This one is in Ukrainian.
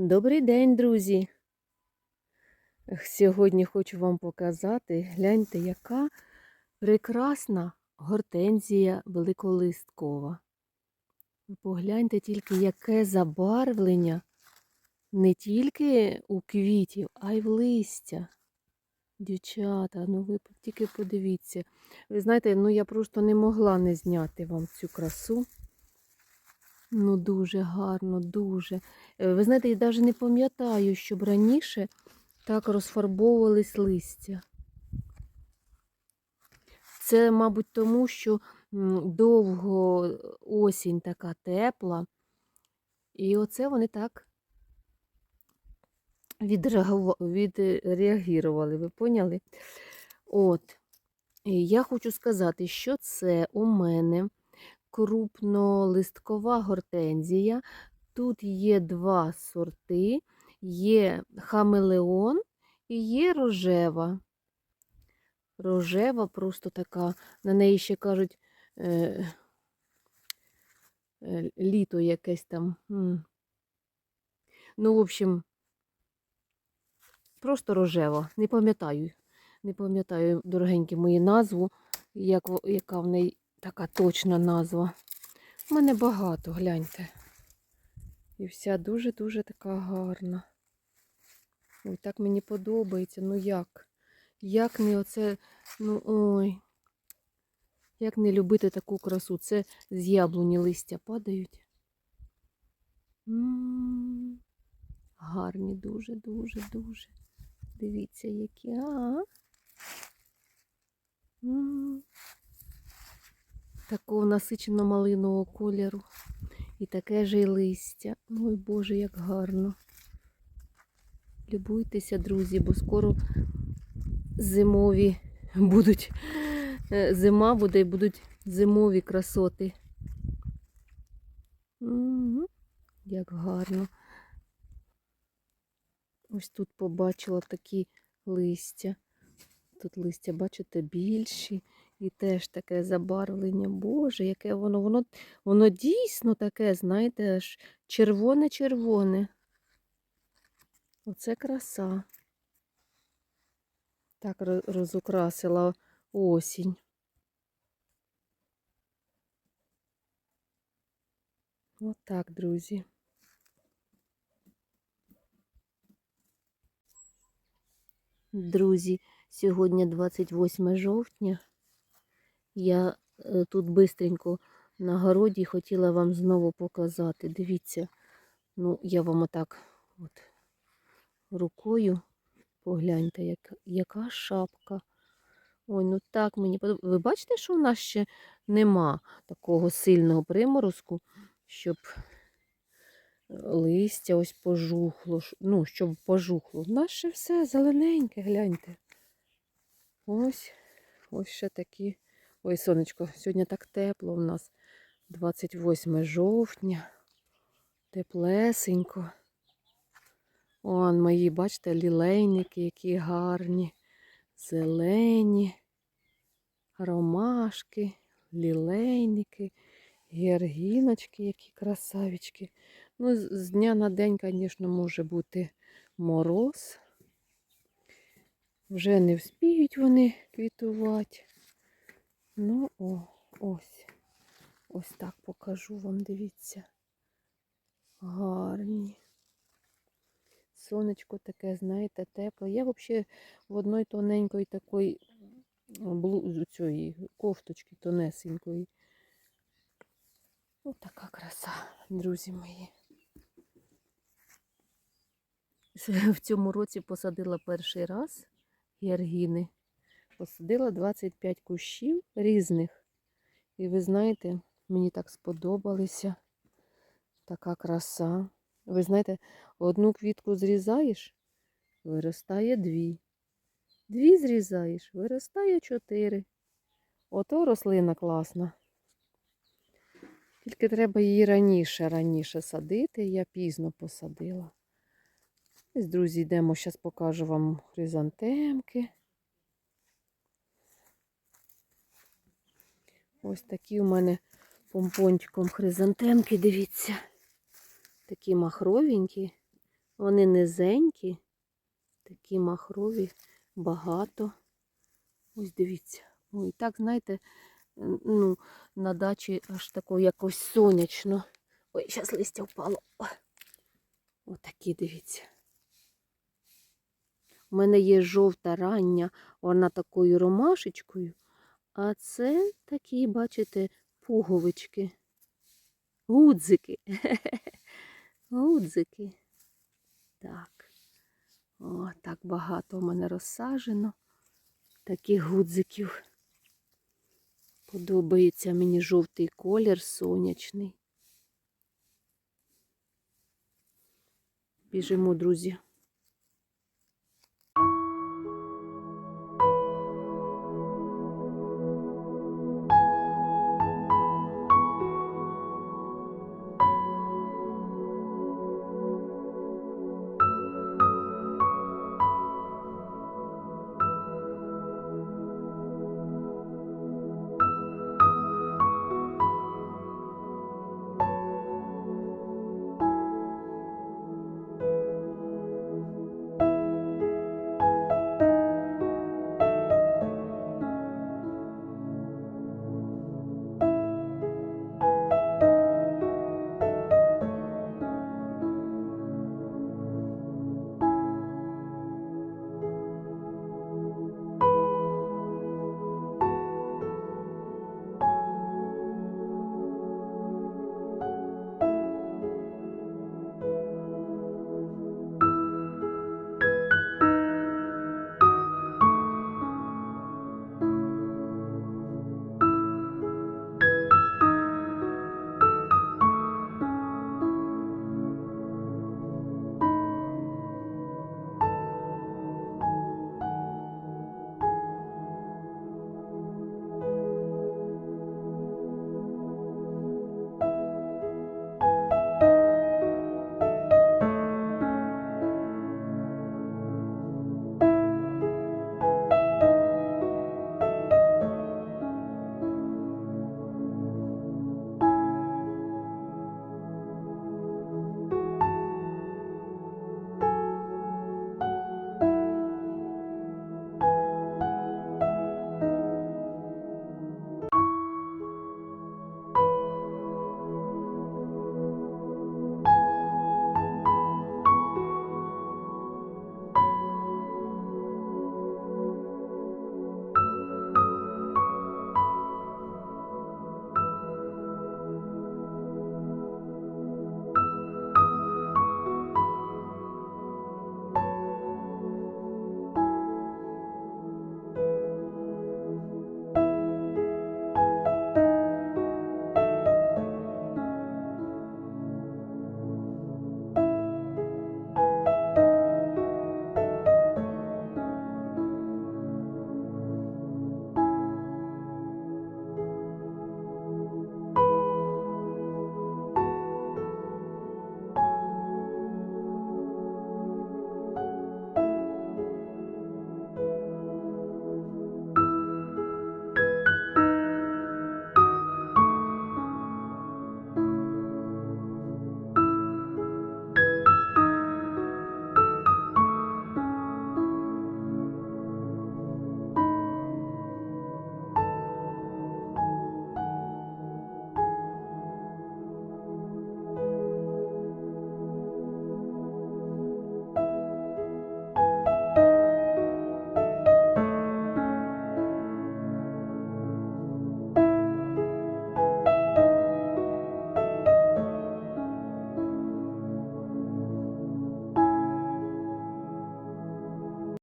Добрий день, друзі! Сьогодні хочу вам показати, гляньте, яка прекрасна гортензія великолисткова. Погляньте тільки, яке забарвлення не тільки у квітів, а й в листя. Дівчата, ну ви тільки подивіться. Ви знаєте, ну я просто не могла не зняти вам цю красу. Ну, дуже гарно, дуже. Е, Ви знаєте, я навіть не пам'ятаю, щоб раніше так розфарбовувались листя. Це, мабуть, тому, що довго осінь така тепла, і оце вони так відреагува- відреагували, ви поняли? От, я хочу сказати, що це у мене крупнолисткова гортензія. Тут є два сорти: є хамелеон і є рожева. Рожева просто така, на неї ще кажуть е, е, літо якесь там. Ну, в общем, просто рожева. Не пам'ятаю. Не пам'ятаю, дорогенькі мої назву, як, яка в неї така точна назва. У мене багато, гляньте. І вся дуже-дуже така гарна. Ой, так мені подобається. Ну як? Як не оце, ну ой. Як не любити таку красу? Це з яблуні листя падають. М, Гарні дуже, дуже, дуже. Дивіться, які. А. М. Такого насичено малинового кольору. І таке же й листя. Ой Боже, як гарно. Любуйтеся, друзі, бо скоро зимові будуть. е, Зима буде і будуть зимові красоти. Мгм. Як гарно. Ось тут побачила такі листя. Тут листя, бачите, більші. І теж таке забарвлення. Боже, яке воно, воно, воно дійсно таке, знаєте, аж червоне-червоне. Оце краса. Так розукрасила осінь. Отак, друзі. Друзі, сьогодні 28 жовтня. Я е, тут бистренько на городі хотіла вам знову показати. Дивіться, ну я вам отак от рукою погляньте, як, яка шапка. Ой, ну так мені подобається. Ви бачите, що у нас ще нема такого сильного приморозку, щоб листя ось пожухло. Ну, щоб пожухло. У нас ще все зелененьке, гляньте. Ось, ось ще такі. Ой, сонечко, сьогодні так тепло у нас. 28 жовтня. Теплесенько. Он мої, бачите, лілейники, які гарні, зелені, ромашки, лілейники, георгіночки, які красавічки. Ну, з дня на день, звісно, може бути мороз. Вже не вспіють вони квітувати. Ну, о, ось. Ось так покажу вам, дивіться. Гарні. Сонечко таке, знаєте, тепле. Я взагалі в одної тоненької такої блу... цієї кофточки тонесенької. Ось така краса, друзі мої. В цьому році посадила перший раз георгіни. Посадила 25 кущів різних. І ви знаєте, мені так сподобалися. Така краса. Ви знаєте, одну квітку зрізаєш, виростає дві. Дві зрізаєш, виростає чотири. Ото рослина класна. Тільки треба її раніше, раніше садити. Я пізно посадила. Ось, друзі, йдемо, зараз покажу вам хризантемки. Ось такі у мене помпончиком хризантемки, дивіться. Такі махровенькі. Вони низенькі, такі махрові, багато. Ось дивіться. Ой, так, знаєте, ну, на дачі аж тако якось сонячно. Ой, зараз листя впало. Отакі, дивіться. У мене є жовта рання, вона такою ромашечкою, а це такі, бачите, пуговички. Гудзики. Гудзики. Так. О, так багато у мене розсаджено. Таких гудзиків. Подобається мені жовтий колір сонячний. Біжимо, друзі.